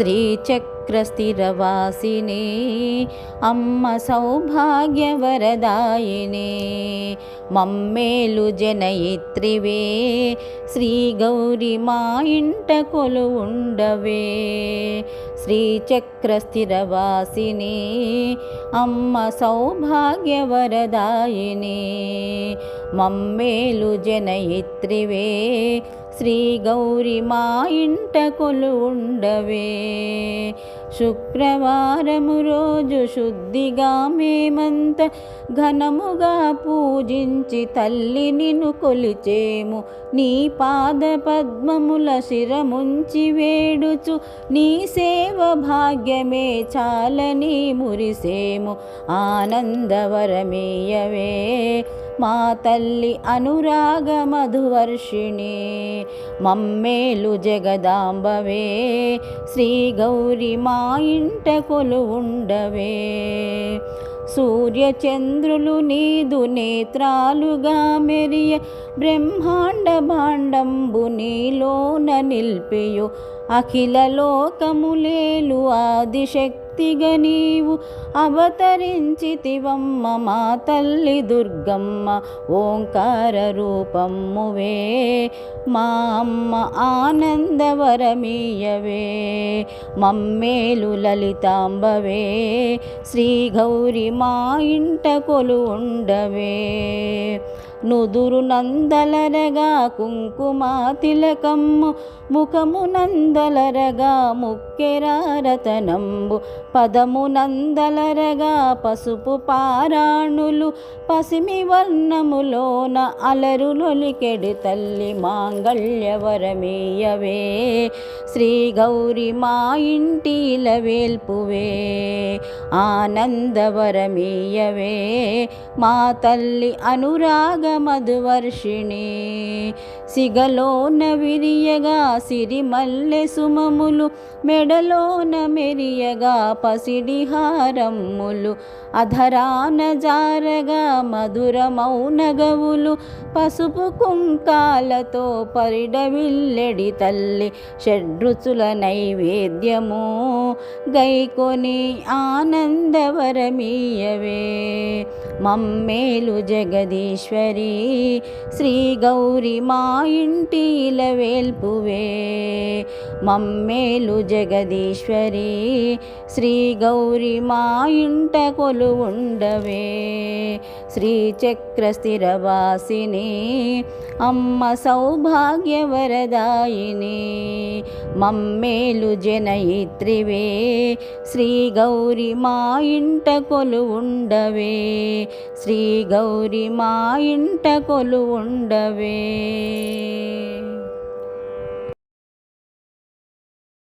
శ్రీచక్రస్థిరవాసిని అమ్మ సౌభాగ్యవరదాయిని. మమ్మేలు జనయిత్రివే శ్రీ గౌరి మా ఇంట కొలు ఉండవే శ్రీచక్రస్థిరవాసిని అమ్మ సౌభాగ్యవరదాయిని. మమ్మేలు జనయిత్రివే శ్రీ గౌరి మా ఇంట కొలు ఉండవే శుక్రవారము రోజు శుద్ధిగా మేమంత ఘనముగా పూజించి తల్లి నిన్ను కొలిచేము. నీ పాద పద్మముల శిరముంచి వేడుచు నీ సేవ భాగ్యమే చాలని మురిసేము. ఆనందవరమేయవే. మా తల్లి అనురాగ మధువర్షిణి మమ్మేలు జగదాంబవే శ్రీ గౌరి మా ఇంట కొలు ఉండవే సూర్యచంద్రులు నీదు నేత్రాలుగా మెరియ బ్రహ్మాండ భాండంబు నీలోన నిల్పియు. అఖిల లోకములేలు మూర్తిగా నీవు అవతరించితివమ్మ మా తల్లి దుర్గమ్మ ఓంకార రూపమ్మువే మా అమ్మ ఆనందవరమీయవే మమ్మేలు లలితాంబవే శ్రీ గౌరి మా ఇంట కొలు ఉండవే నుదురు నందలరగా కుంకుమ తిలకమ్ము ముఖము నందలరగా ముక్కెరారతనంబు పదము నందలరగా పసుపు పారాణులు పసిమి వర్ణములోన అలరులొలికెడి తల్లి మాంగళ్యవరమేయవే. శ్రీ గౌరి మా ఇంటిల వేల్పువే ఆనందవరమేయవే. మా తల్లి అనురాగ మధువర్షిణి సిగలోన విరియగా సిరిమల్లె సుమములు మెడలోన మెరియగా పసిడి హారమ్ములు. అధరాన జారగా మధుర మౌనగవులు పసుపు కుంకాలతో పరిడవిల్లెడి తల్లి షడ్రుచుల నైవేద్యము గైకొని ఆనందవరమీయవే. మమ్మేలు జగదీశ్వరి శ్రీ గౌరి మా ఇంటిల వేల్పువే. మమ్మేలు జగదీశ్వరి శ్రీ గౌరి మా ఇంట కొలు ఉండవే శ్రీచక్ర స్థిరవాసిని అమ్మ సౌభాగ్యవరదాయిని. మమ్మేలు జనయిత్రివే శ్రీ గౌరి మా ఇంట కొలు ఉండవే శ్రీ గౌరి మా ఇంట కొలు ఉండవే Amen.